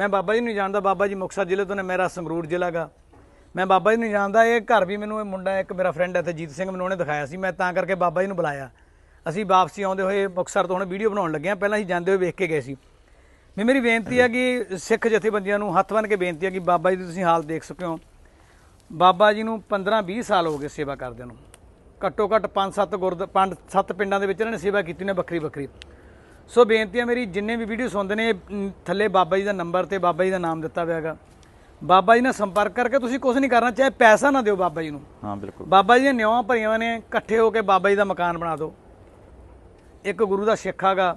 ਮੈਂ ਬਾਬਾ ਜੀ ਨੂੰ ਜਾਣਦਾ, ਬਾਬਾ ਜੀ ਮੁਕਤਸਰ ਜ਼ਿਲ੍ਹੇ ਤੋਂ ਨੇ, ਮੇਰਾ ਸੰਗਰੂਰ ਜ਼ਿਲ੍ਹਾ ਗਾ। ਮੈਂ ਬਾਬਾ ਜੀ ਨੂੰ ਜਾਣਦਾ, ਇਹ ਘਰ ਵੀ ਮੈਨੂੰ, ਇਹ ਮੁੰਡਾ, ਇੱਕ ਮੇਰਾ ਫਰੈਂਡ ਹੈ ਤੇ ਜੀਤ ਸਿੰਘ, ਮੈਨੂੰ ਉਹਨੇ ਦਿਖਾਇਆ ਸੀ। ਮੈਂ ਤਾਂ ਕਰਕੇ ਬਾਬਾ ਜੀ ਨੂੰ ਬੁਲਾਇਆ। ਅਸੀਂ ਵਾਪਸੀ ਆਉਂਦੇ ਹੋਏ ਮੁਕਤਸਰ ਤੋਂ ਹੁਣ ਵੀਡੀਓ ਬਣਾਉਣ ਲੱਗੇ ਹਾਂ। ਪਹਿਲਾਂ ਅਸੀਂ ਜਾਂਦੇ ਹੋਏ ਵੇਖ ਕੇ ਗਏ ਸੀ। ਵੀ ਮੇਰੀ ਬੇਨਤੀ ਹੈ ਕਿ ਸਿੱਖ ਜਥੇਬੰਦੀਆਂ ਨੂੰ ਹੱਥ ਬੰਨ੍ਹ ਕੇ ਬੇਨਤੀ ਹੈ ਕਿ ਬਾਬਾ ਜੀ ਦੀ ਤੁਸੀਂ ਹਾਲ ਦੇਖ ਸਕਦੇ ਹੋ। ਬਾਬਾ ਜੀ ਨੂੰ 15-20 ਸਾਲ ਹੋ ਗਏ ਸੇਵਾ ਕਰਦਿਆਂ ਨੂੰ। ਘੱਟੋ ਘੱਟ 5-7 ਗੁਰਦ 5-7 ਪਿੰਡਾਂ ਦੇ ਵਿੱਚ ਇਹਨਾਂ ਨੇ ਸੇਵਾ ਕੀਤੀ ਨੇ ਵੱਖਰੀ ਵੱਖਰੀ ਸੋ ਬੇਨਤੀ ਹੈ ਮੇਰੀ ਜਿੰਨੇ ਵੀ ਵੀਡੀਓ ਸੁਣਦੇ ਨੇ ਥੱਲੇ ਬਾਬਾ ਜੀ ਦਾ ਨੰਬਰ ਤੇ ਬਾਬਾ ਜੀ ਦਾ ਨਾਮ ਦਿੱਤਾ ਹੋਇਆ ਹੈਗਾ। ਬਾਬਾ ਜੀ ਨਾਲ ਸੰਪਰਕ ਕਰਕੇ ਤੁਸੀਂ ਕੁਝ ਨਹੀਂ ਕਰਨਾ ਚਾਹੇ ਪੈਸਾ ਨਾ ਦਿਓ ਬਾਬਾ ਜੀ ਨੂੰ। ਹਾਂ ਬਿਲਕੁਲ। ਬਾਬਾ ਜੀ ਦੀਆਂ ਨਿਉਆਂ ਭਰੀਆਂ ਨੇ ਇਕੱਠੇ ਹੋ ਕੇ ਬਾਬਾ ਜੀ ਦਾ ਮਕਾਨ ਬਣਾ ਦਿਓ। ਇੱਕ ਗੁਰੂ ਦਾ ਸਿੱਖ ਹੈਗਾ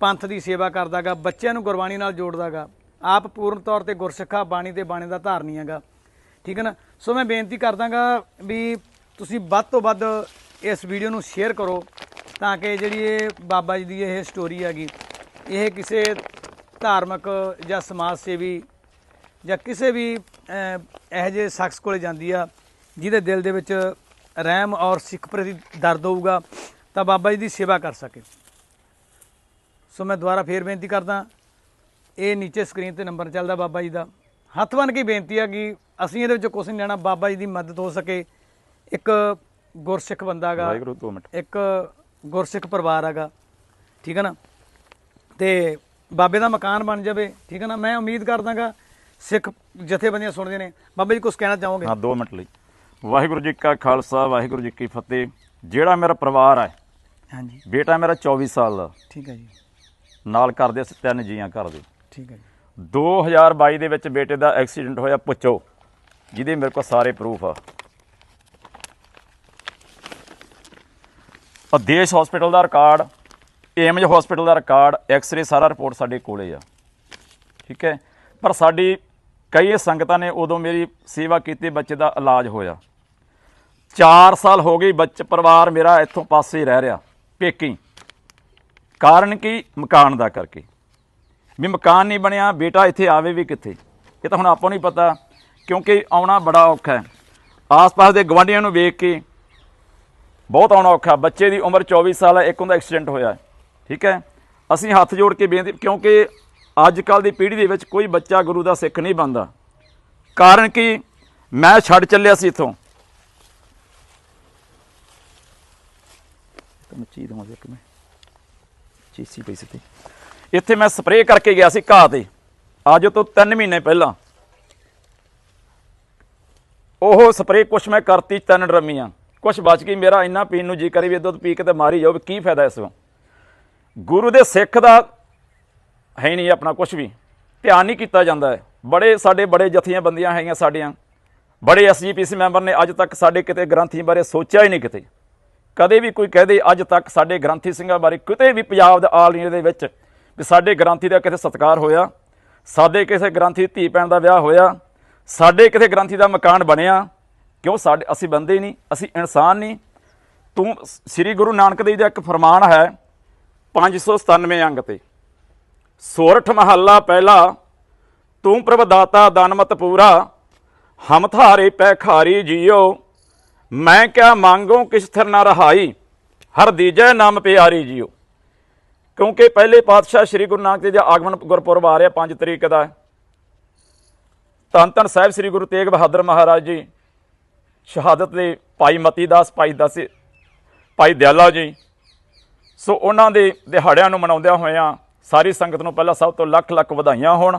ਪੰਥ ਦੀ ਸੇਵਾ ਕਰਦਾਗਾ ਬੱਚਿਆਂ ਨੂੰ ਗੁਰਬਾਣੀ ਨਾਲ ਜੋੜਦਾਗਾ ਆਪ ਪੂਰਨ ਤੌਰ ਤੇ ਗੁਰਸਿੱਖਾ ਬਾਣੀ ਤੇ ਬਾਣੀ ਦਾ ਧਾਰਨੀ ਹੈਗਾ। ਠੀਕ ਹੈ ਨਾ? ਸੋ ਮੈਂ ਬੇਨਤੀ ਕਰਦਾਗਾ ਵੀ ਤੁਸੀਂ ਵੱਧ ਤੋਂ ਵੱਧ ਇਸ ਵੀਡੀਓ ਨੂੰ ਸ਼ੇਅਰ ਕਰੋ। ਤਾਂ ਕਿ ਜਿਹੜੀ ਇਹ ਬਾਬਾ ਜੀ ਦੀ ਇਹ ਸਟੋਰੀ ਹੈਗੀ ਇਹ ਕਿਸੇ ਧਾਰਮਿਕ ਜਾਂ ਸਮਾਜ ਸੇਵੀ ਜਾਂ ਕਿਸੇ ਵੀ ਇਹੋ ਜਿਹੇ ਸ਼ਖਸ ਕੋਲੇ ਜਾਂਦੀ ਆ ਜਿਹਦੇ ਦਿਲ ਦੇ ਵਿੱਚ ਰਹਿਮ ਔਰ ਸਿੱਖ ਪ੍ਰਤੀ ਦਰਦ ਹੋਊਗਾ ਤਾਂ ਬਾਬਾ ਜੀ ਦੀ ਸੇਵਾ ਕਰ ਸਕੇ। ਸੋ ਮੈਂ ਦੁਬਾਰਾ ਫੇਰ ਬੇਨਤੀ ਕਰਦਾ ਇਹ ਨੀਚੇ ਸਕਰੀਨ ਤੇ ਨੰਬਰ ਚੱਲਦਾ ਬਾਬਾ ਜੀ ਦਾ। ਹੱਥ ਬੰਨ ਕੇ ਬੇਨਤੀ ਆ ਕਿ ਅਸੀਂ ਇਹਦੇ ਵਿੱਚ ਕੁਝ ਨਹੀਂ ਲੈਣਾ ਬਾਬਾ ਜੀ ਦੀ ਮਦਦ ਹੋ ਸਕੇ। ਇੱਕ ਗੁਰਸਿੱਖ ਬੰਦਾ ਹੈਗਾ ਵਾਹਿਗੁਰੂ ਦੋ ਮਿੰਟ। ਇੱਕ ਗੁਰਸਿੱਖ ਪਰਿਵਾਰ ਹੈਗਾ ਠੀਕ ਹੈ ਨਾ? ਤੇ ਬਾਬੇ ਦਾ ਮਕਾਨ ਬਣ ਜਾਵੇ ਠੀਕ ਹੈ ਨਾ? ਮੈਂ ਉਮੀਦ ਕਰਦਾਗਾ ਸਿੱਖ ਜਥੇਬੰਦੀਆਂ ਸੁਣਦੇ ਨੇ। ਬਾਬਾ ਜੀ ਕੁਝ ਕਹਿਣਾ ਚਾਹੋਗੇ? ਹਾਂ 2 ਮਿੰਟ ਲਈ। ਵਾਹਿਗੁਰੂ ਜੀ ਕਾ ਖਾਲਸਾ ਵਾਹਿਗੁਰੂ ਜੀ ਕੀ ਫਤਿਹ। ਜਿਹੜਾ ਮੇਰਾ ਪਰਿਵਾਰ ਹੈ ਹਾਂਜੀ। ਬੇਟਾ ਮੇਰਾ 24 ਸਾਲ ਦਾ। ਠੀਕ ਹੈ ਜੀ। ਨਾਲ ਕਰਦੇ ਅਸੀਂ ਤਿੰਨ ਜੀਆਂ ਕਰਦੇ ਠੀਕ ਹੈ ਜੀ। 2022 ਦੇ ਵਿੱਚ ਬੇਟੇ ਦਾ ਐਕਸੀਡੈਂਟ ਹੋਇਆ ਪੁੱਛੋ ਜਿਹਦੇ ਮੇਰੇ ਕੋਲ ਸਾਰੇ ਪ੍ਰੂਫ ਆ। ਆਦੇਸ਼ ਹਸਪੀਟਲ ਦਾ ਰਿਕਾਰਡ ਏਮਜ ਹਸਪੀਟਲ ਦਾ ਰਿਕਾਰਡ ਐਕਸ-ਰੇ ਸਾਰਾ ਰਿਪੋਰਟ ਸਾਡੇ ਕੋਲੇ ਆ। ਠੀਕ ਹੈ? ਪਰ ਸਾਡੀ ਕਈ ਸੰਗਤਾਂ ਨੇ ਉਦੋਂ ਮੇਰੀ ਸੇਵਾ ਕੀਤੀ, ਬੱਚੇ ਦਾ ਇਲਾਜ ਹੋਇਆ। 4 ਸਾਲ ਹੋ ਗਈ ਬੱਚ, ਪਰਿਵਾਰ ਮੇਰਾ ਇੱਥੋਂ ਪਾਸੇ ਰਹਿ ਰਿਹਾ, ਪੇਕੀ। ਕਾਰਨ ਕੀ? ਮਕਾਨ ਦਾ ਕਰਕੇ। ਵੀ ਮਕਾਨ ਨਹੀਂ ਬਣਿਆ, ਬੇਟਾ ਇੱਥੇ ਆਵੇ ਵੀ ਕਿੱਥੇ? ਇਹ ਤਾਂ ਹੁਣ ਆਪਾਂ ਨੂੰ ਹੀ ਪਤਾ, ਕਿਉਂਕਿ ਆਉਣਾ ਬੜਾ ਔਖਾ ਹੈ। ਆਸ-ਪਾਸ ਦੇ ਗਵਾਂਢੀਆਂ ਨੂੰ ਵੇਖ ਕੇ ਬਹੁਤ ਆਉਣਾ ਔਖਾ। ਬੱਚੇ ਦੀ ਉਮਰ 24 ਸਾਲ ਹੈ, ਇੱਕ ਉਹਦਾ ਐਕਸੀਡੈਂਟ ਹੋਇਆ ਠੀਕ ਹੈ? ਅਸੀਂ ਹੱਥ ਜੋੜ ਕੇ ਬੇਨਤੀ ਕਿਉਂਕਿ ਅੱਜ ਕੱਲ ਦੀ ਪੀੜ੍ਹੀ ਦੇ ਵਿੱਚ ਕੋਈ ਬੱਚਾ ਗੁਰੂ ਦਾ ਸਿੱਖ ਨਹੀਂ ਬਣਦਾ। ਕਾਰਨ ਕਿ? ਮੈਂ ਛੱਡ ਚੱਲਿਆ ਸੀ ਇਥੋਂ। ਮੈਂ ਚੀਜ਼ ਦਵਾਂ ਇੱਕ ਮੈਂ ਚੀਸੀ ਪਈ ਸੀ ਇੱਥੇ। ਮੈਂ ਸਪਰੇਅ ਕਰਕੇ ਗਿਆ ਸੀ ਘਾਹ ਤੇ। ਅੱਜ ਤੋਂ 3 ਮਹੀਨੇ ਪਹਿਲਾਂ। ਉਹ ਸਪਰੇਅ ਕੁਛ ਮੈਂ ਕਰਤੀ, ਤਿੰਨ ਡਰਮੀਆਂ। ਕੁਛ ਬਚ ਗਈ, ਮੇਰਾ ਇੰਨਾ ਪੀਣ ਨੂੰ ਜੀ ਕਰੀ ਵੀ ਦੁੱਧ ਪੀ ਕੇ ਤੇ ਮਾਰੀ ਜਾਓ, ਵੀ ਕੀ ਫਾਇਦਾ ਇਸ ਤੋਂ? ਗੁਰੂ ਦੇ ਸਿੱਖ ਦਾ ਹੈ ਨਹੀਂ ਆਪਣਾ ਕੁਛ ਵੀ। ਧਿਆਨ ਨਹੀਂ ਕੀਤਾ ਜਾਂਦਾ ਹੈ। ਬੜੇ ਸਾਡੇ ਬੜੇ ਜਥੀਆਂ ਬੰਦੀਆਂ ਹੈਗੀਆਂ ਸਾਡੀਆਂ। ਬੜੇ ਐਸਜੀਪੀਸੀ ਮੈਂਬਰ ਨੇ ਅੱਜ ਤੱਕ ਸਾਡੇ ਕਿਤੇ ਗ੍ਰੰਥੀ ਬਾਰੇ ਸੋਚਿਆ ਹੀ ਨਹੀਂ ਕਿਤੇ। ਕਦੇ ਵੀ ਕੋਈ ਕਹਦੇ ਅੱਜ ਤੱਕ ਸਾਡੇ ਗ੍ਰੰਥੀ ਸਿੰਘਾਂ ਬਾਰੇ ਕਿਤੇ ਵੀ ਪੰਜਾਬ ਦੇ ਆਲ ਇੰਡੀਆ ਦੇ ਵਿੱਚ ਵੀ ਸਾਡੇ ਗ੍ਰੰਥੀ ਦਾ ਕਿਤੇ ਸਤਿਕਾਰ ਹੋਇਆ, ਸਾਡੇ ਕਿਸੇ ਗ੍ਰੰਥੀ ਧੀ ਭੈਣ ਦਾ ਵਿਆਹ ਹੋਇਆ, ਸਾਡੇ ਕਿਸੇ ਗ੍ਰੰਥੀ ਦਾ ਮਕਾਨ ਬਣਿਆ ਕਿਉਂ ਸਾਡੇ ਅਸੀਂ ਬੰਦੇ ਨਹੀਂ, ਅਸੀਂ ਇਨਸਾਨ ਨਹੀਂ। ਤੂੰ ਸ੍ਰੀ ਗੁਰੂ ਨਾਨਕ ਦੇਵ ਜੀ ਦਾ ਇੱਕ ਫਰਮਾਨ ਹੈ 597 ਅੰਗ ਤੇ। ਸੋਰਠ ਮਹੱਲਾ ਪਹਿਲਾ, ਤੂੰ ਪ੍ਰਭ ਦਾਤਾ ਦਾਨਮਤ ਪੂਰਾ, ਹਮ ਥਾਰੇ ਪੈ ਖਾਰੀ ਜੀਓ। ਮੈਂ ਕਿਆ ਮੰਗੋ ਕਿਸ ਥਿਰ ਨਾ ਰਹਾਈ, ਹਰ ਦੀਜੈ ਨਾਮ ਪਿਆਰੀ ਜੀਓ। ਕਿਉਂਕਿ ਪਹਿਲੇ ਪਾਤਸ਼ਾਹ ਸ੍ਰੀ ਗੁਰੂ ਨਾਨਕ ਦੇਵ ਜੀ ਆਗਮਨ ਗੁਰਪੁਰਬ ਆ ਰਿਹਾ 5 ਤਰੀਕ ਦਾ। ਧੰਨ ਧੰਨ ਸਾਹਿਬ ਸ੍ਰੀ ਗੁਰੂ ਤੇਗ ਬਹਾਦਰ ਮਹਾਰਾਜ ਜੀ। ਸ਼ਹਾਦਤ ਦੇ ਭਾਈ ਮਤੀ ਦਾਸ ਭਾਈ ਦਸ, ਭਾਈ ਦਿਆਲਾ ਜੀ। ਸੋ ਉਹਨਾਂ ਦੇ ਦਿਹਾੜਿਆਂ ਨੂੰ ਮਨਾਉਂਦਿਆਂ ਹੋਇਆਂ ਸਾਰੀ ਸੰਗਤ ਨੂੰ ਪਹਿਲਾਂ ਸਭ ਤੋਂ ਲੱਖ ਲੱਖ ਵਧਾਈਆਂ ਹੋਣ।